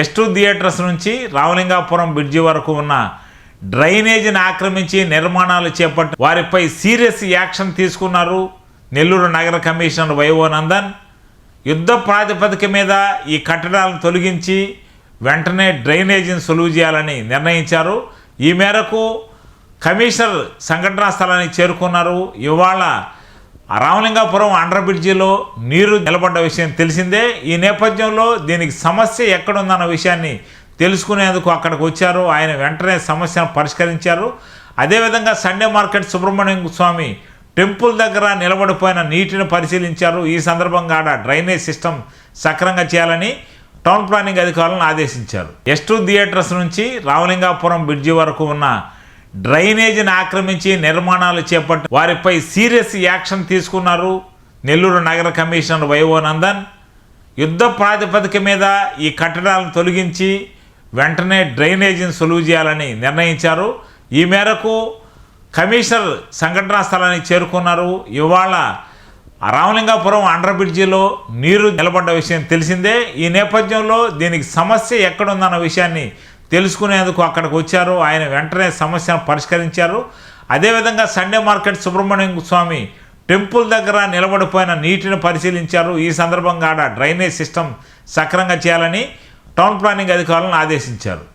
Yes two theatres నుంచి Ramalingapuram bridge వరకు ఉన్న డ్రైనేజీని ఆక్రమించి నిర్మాణాలు చేపట్టి వారిపై సీరియస్ యాక్షన్ తీసుకున్నారు నెల్లూరు నగర కమిషనర్ వైవోనందన్ యుద్ధ ప్రాతిపదిక మీద ఈ కట్టడాలను తొలగించి వెంటనే డ్రైనేజీని సులువు చేయాలని నిర్ణయించారు. ఈ మేరకు కమిషనర్ సంఘటనా స్థలానికి చేరుకున్నారు. ఇవాళ రామలింగాపురం అండర్ బ్రిడ్జిలో నీరు నిలబడ్డ విషయం తెలిసిందే. ఈ నేపథ్యంలో దీనికి సమస్య ఎక్కడుందన్న విషయాన్ని తెలుసుకునేందుకు అక్కడికి వచ్చారు. ఆయన వెంటనే సమస్యను పరిష్కరించారు. అదేవిధంగా Sunday market Subrahmanyam Swamy temple దగ్గర నిలబడిపోయిన నీటిని పరిశీలించారు. ఈ సందర్భంగా ఆడ డ్రైనేజ్ సిస్టమ్ సక్రంగా చేయాలని టౌన్ ప్లానింగ్ అధికారులను ఆదేశించారు. ఎస్ టూ థియేటర్స్ నుంచి రామలింగాపురం బ్రిడ్జి వరకు ఉన్న డ్రైనేజీని ఆక్రమించి నిర్మాణాలు చేపట్టి వారిపై సీరియస్ యాక్షన్ తీసుకున్నారు నెల్లూరు నగర కమిషనర్ వైవోనందన్. యుద్ధ ప్రాతిపదిక మీద ఈ కట్టడాలను తొలగించి వెంటనే డ్రైనేజీని సులువు చేయాలని నిర్ణయించారు. ఈ మేరకు కమిషనర్ సంఘటనా స్థలానికి చేరుకున్నారు. ఇవాళ రామలింగాపురం అండర్ బ్రిడ్జిలో నీరు నిలబడ్డ విషయం తెలిసిందే. ఈ నేపథ్యంలో దీనికి సమస్య ఎక్కడుందన్న విషయాన్ని తెలుసుకునేందుకు అక్కడికి వచ్చారు. ఆయన వెంటనే సమస్యను పరిష్కరించారు. అదేవిధంగా Sunday market Subrahmanyam Swamy temple దగ్గర నిలబడిపోయిన నీటిని పరిశీలించారు. ఈ సందర్భంగా ఆడ డ్రైనేజ్ సిస్టమ్ సక్రంగా చేయాలని టౌన్ ప్లానింగ్ అధికారులను ఆదేశించారు.